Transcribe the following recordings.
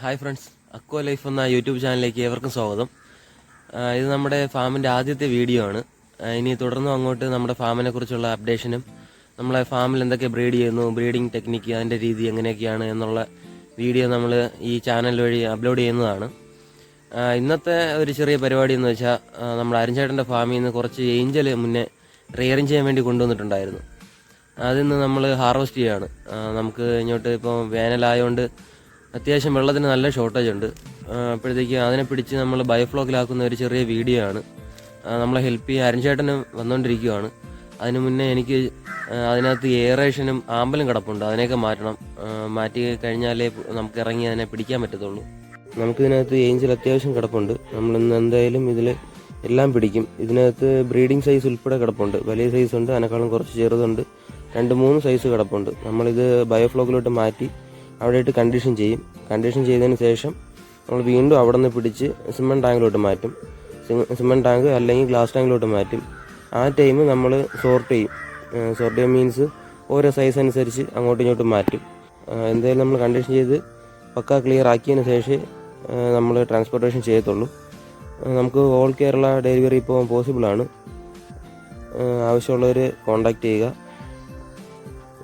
Hi friends അക്കോ life എന്ന YouTube ചാനലിലേക്ക് ഏവർക്കും സ്വാഗതം. ഇത് നമ്മുടെ ഫാമിന്റെ ആദ്യത്തെ വീഡിയോ ആണ്. ഇനി തുടർന്നും അങ്ങോട്ട് നമ്മുടെ ഫാമിനെ കുറിച്ചുള്ള അപ്ഡേഷനും നമ്മളെ ഫാമിൽ എന്തൊക്കെ ബ്രീഡ് ചെയ്യുന്നു ബ്രീഡിംഗ് ടെക്നിക്ക് അതിന്റെ രീതി എങ്ങനെയൊക്കെയാണ് എന്നുള്ള വീഡിയോ നമ്മൾ ഈ ചാനൽ വഴി അപ്ലോഡ് ചെയ്യുന്നതാണ്. ഇന്നത്തെ ഒരു ചെറിയ പരിപാടി എന്ന് വെച്ചാൽ നമ്മുടെ അരിഞ്ചേട്ടന്റെ ഫാമിൽ നിന്ന് കുറച്ച് ഏഞ്ചൽ മുന്നേ റിയറിങ് ചെയ്യാൻ വേണ്ടി കൊണ്ടുവന്നിട്ടുണ്ടായിരുന്നു. അതിൽ നിന്ന് നമ്മൾ ഹാർവെസ്റ്റ് ചെയ്യുകയാണ് നമുക്ക് ഇങ്ങോട്ട് ഇപ്പോൾ വേനലായതുകൊണ്ട് അത്യാവശ്യം വെള്ളത്തിന് നല്ല ഷോർട്ടേജ് ഉണ്ട്. അപ്പോഴത്തേക്ക് അതിനെ പിടിച്ച് നമ്മൾ ബയോഫ്ലോക്കിലാക്കുന്ന ഒരു ചെറിയ വീഡിയോ ആണ്. നമ്മളെ ഹെൽപ്പ് ചെയ്യാൻ അരുൺചേട്ടന് വന്നുകൊണ്ടിരിക്കുകയാണ് അതിനു മുന്നേ എനിക്ക് അതിനകത്ത് എയറേഷനും ആമ്പലും കിടപ്പുണ്ട്. അതിനെയൊക്കെ മാറ്റണം. മാറ്റി കഴിഞ്ഞാലേ നമുക്ക് ഇറങ്ങി അതിനെ പിടിക്കാൻ പറ്റത്തുള്ളൂ. നമുക്കിതിനകത്ത് ഏഞ്ചൽ അത്യാവശ്യം കിടപ്പുണ്ട്. നമ്മളിന്ന് എന്തായാലും ഇതിൽ എല്ലാം പിടിക്കും. ഇതിനകത്ത് ബ്രീഡിംഗ് സൈസ് ഉൾപ്പെടെ കിടപ്പുണ്ട്. വലിയ സൈസ് ഉണ്ട് അതിനേക്കാളും കുറച്ച് ചെറുതുണ്ട്. രണ്ട് മൂന്ന് സൈസ് കിടപ്പുണ്ട്. നമ്മളിത് ബയോഫ്ലോക്കിലോട്ട് മാറ്റി അവിടെയിട്ട് കണ്ടീഷൻ ചെയ്യും. കണ്ടീഷൻ ചെയ്തതിന് ശേഷം നമ്മൾ വീണ്ടും അവിടെ നിന്ന് പിടിച്ച് സിമെന്റ് ടാങ്കിലോട്ട് മാറ്റും. സിമൻ ടാങ്ക് അല്ലെങ്കിൽ ഗ്ലാസ് ടാങ്കിലോട്ട് മാറ്റും. ആ ടൈം നമ്മൾ സോർട്ട് ചെയ്യും. സോർട്ട് ചെയ്യും മീൻസ് ഓരോ സൈസ് അനുസരിച്ച് അങ്ങോട്ടും ഇങ്ങോട്ടും മാറ്റും. എന്തായാലും നമ്മൾ കണ്ടീഷൻ ചെയ്ത് പക്ക ക്ലിയർ ആക്കിയതിന് ശേഷമേ നമ്മൾ ട്രാൻസ്പോർട്ടേഷൻ ചെയ്യത്തുള്ളൂ. നമുക്ക് ഓൾ കേരള ഡെലിവറി ഇപ്പോൾ പോസിബിളാണ് ആവശ്യമുള്ളവർ കോണ്ടാക്ട് ചെയ്യുക.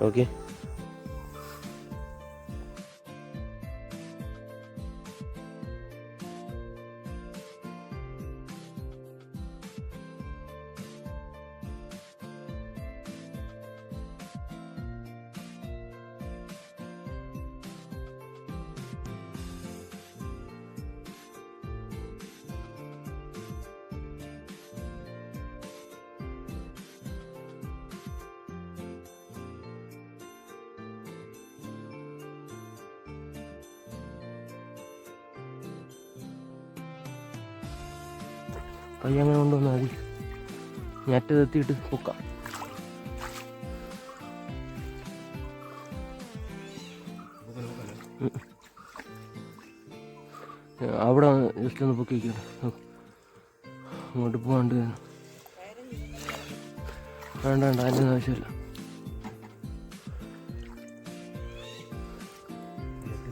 ഓക്കെ കൈ അങ്ങനെ കൊണ്ടുവന്നാൽ മതി. ഞറ്റ് തെത്തിയിട്ട് പൊക്കാം. അവിടെ ജസ്റ്റ് ഒന്ന് പൊക്കി അങ്ങോട്ട് പോകാണ്ട് വേണ്ട വേണ്ട അതിന്റെ ആവശ്യമില്ല. ഓക്കെ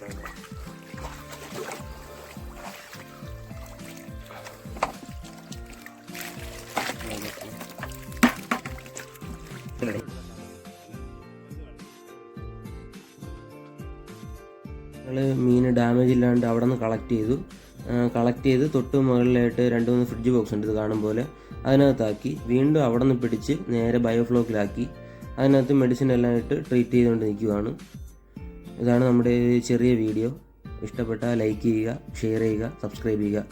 ഞങ്ങൾ മീൻ ഡാമേജ് ഇല്ലാണ്ട് അവിടെ നിന്ന് കളക്ട് ചെയ്തു കളക്ട് ചെയ്ത് തൊട്ട് മുകളിലായിട്ട് രണ്ട് മൂന്ന് ഫ്രിഡ്ജ് ബോക്സ് ഉണ്ട് ഇത് കാണും പോലെ. അതിനകത്താക്കി വീണ്ടും അവിടെ നിന്ന് പിടിച്ച് നേരെ ബയോഫ്ലോക്കിലാക്കി അതിനകത്ത് മെഡിസിൻ എല്ലാം ഇട്ട് ട്രീറ്റ് ചെയ്തുകൊണ്ട് നിൽക്കുകയാണ് ഇതാണ് നമ്മുടെ ചെറിയ വീഡിയോ ഇഷ്ടപ്പെട്ടാൽ ലൈക്ക് ചെയ്യുക ഷെയർ ചെയ്യുക സബ്സ്ക്രൈബ് ചെയ്യുക.